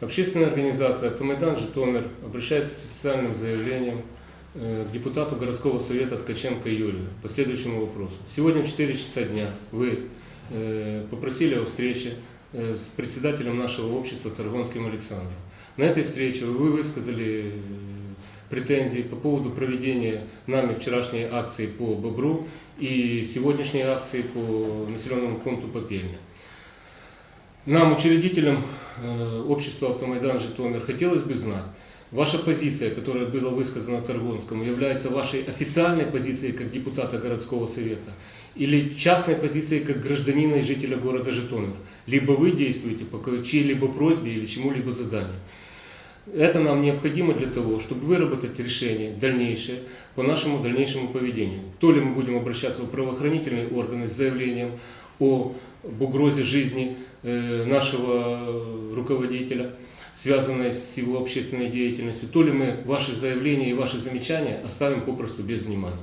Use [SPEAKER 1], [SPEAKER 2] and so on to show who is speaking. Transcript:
[SPEAKER 1] Общественная организация «Автомайдан Житомир» обращается с официальным заявлением э, к депутату городского совета Ткаченко Юрию по следующему вопросу. Сегодня в 4 часа дня вы э, попросили о встрече э, с председателем нашего общества Таргонским Александром. На этой встрече вы высказали претензии по поводу проведения нами вчерашней акции по Бобру и сегодняшней акции по населенному пункту Попельня. Нам, учредителям общества «Автомайдан Житомир», хотелось бы знать, ваша позиция, которая была высказана Таргонскому, является вашей официальной позицией как депутата городского совета или частной позицией как гражданина и жителя города Житомир? Либо вы действуете по чьей-либо просьбе или чему-либо заданию. Это нам необходимо для того, чтобы выработать решение дальнейшее по нашему дальнейшему поведению. То ли мы будем обращаться в правоохранительные органы с заявлением об угрозе жизни э, нашего руководителя, связанной с его общественной деятельностью, то ли мы ваши заявления и ваши замечания оставим попросту без внимания.